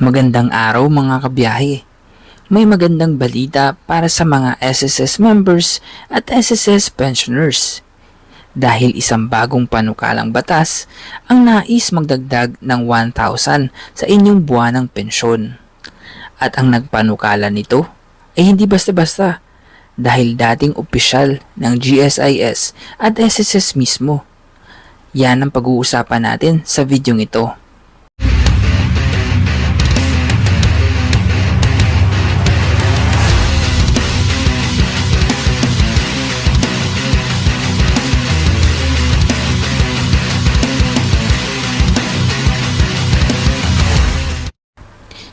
Magandang araw mga kabiyahe. May magandang balita para sa mga SSS members at SSS pensioners. Dahil isang bagong panukalang batas ang nais magdagdag ng 1,000 sa inyong buwanang pensyon. At ang nagpanukala nito ay hindi basta-basta dahil dating opisyal ng GSIS at SSS mismo. Yan ang pag-uusapan natin sa videong ito.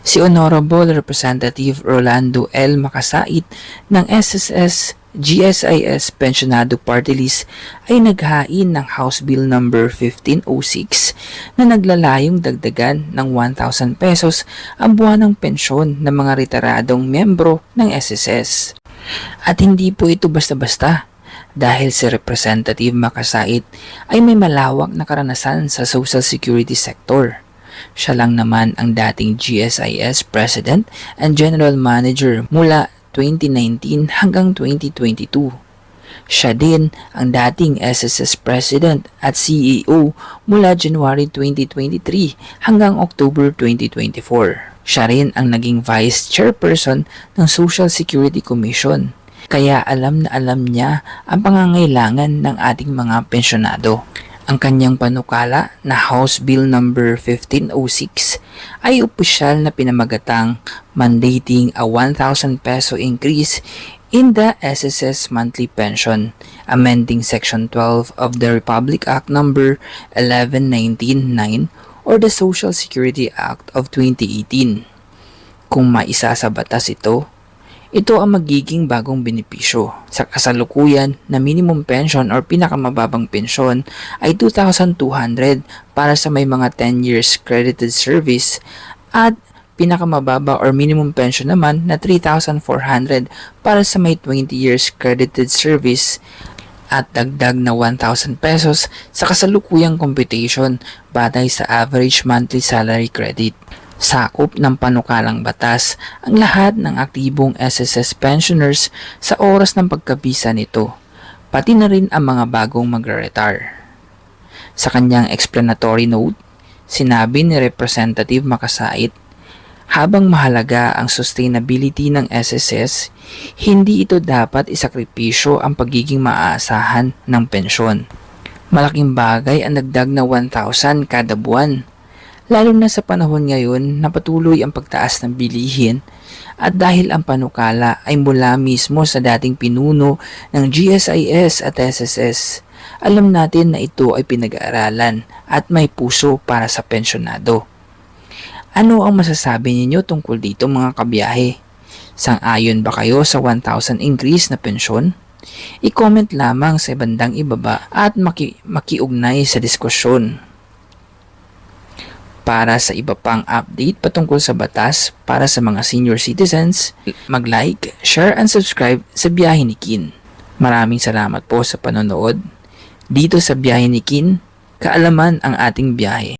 Si Honorable Representative Rolando L. Makasait ng SSS GSIS Pensionado Party List ay naghain ng House Bill number 1506 na naglalayong dagdagan ng 1,000 pesos ang buwanang pensyon ng mga retiradong membro ng SSS. At hindi po ito basta-basta dahil si Representative Makasait ay may malawak na karanasan sa social security sector. Siya lang naman ang dating GSIS President and General Manager mula 2019 hanggang 2022. Siya din ang dating SSS President at CEO mula January 2023 hanggang October 2024. Siya rin ang naging Vice Chairperson ng Social Security Commission. Kaya alam na alam niya ang pangangailangan ng ating mga pensyonado. Ang kanyang panukala na House Bill number 1506 ay opisyal na pinamagatang mandating a 1,000 peso increase in the SSS monthly pension, amending Section 12 of the Republic Act number 11199 or the Social Security Act of 2018. Kung maisa sa batas ito, ito ang magiging bagong benepisyo. Sa kasalukuyan na minimum pension or pinakamababang pensyon ay 2,200 para sa may mga 10 years credited service at pinakamababa or minimum pension naman na 3,400 para sa may 20 years credited service at dagdag na 1,000 pesos sa kasalukuyang computation batay sa average monthly salary credit sakop ng panukalang batas ang lahat ng aktibong SSS pensioners sa oras ng pagkabisa nito, pati na rin ang mga bagong magre-retire. Sa kanyang explanatory note, sinabi ni Representative Makasait, habang mahalaga ang sustainability ng SSS, hindi ito dapat isakripisyo ang pagiging maaasahan ng pensyon. Malaking bagay ang nagdag na 1,000 kada buwan lalo na sa panahon ngayon na patuloy ang pagtaas ng bilihin at dahil ang panukala ay mula mismo sa dating pinuno ng GSIS at SSS, alam natin na ito ay pinag-aaralan at may puso para sa pensyonado. Ano ang masasabi ninyo tungkol dito mga kabiyahe? Sang-ayon ba kayo sa 1,000 increase na pensyon? I-comment lamang sa bandang ibaba at maki makiugnay sa diskusyon para sa iba pang update patungkol sa batas para sa mga senior citizens, mag-like, share, and subscribe sa Biyahe ni Kin. Maraming salamat po sa panonood. Dito sa Biyahe ni Kin, kaalaman ang ating biyahe.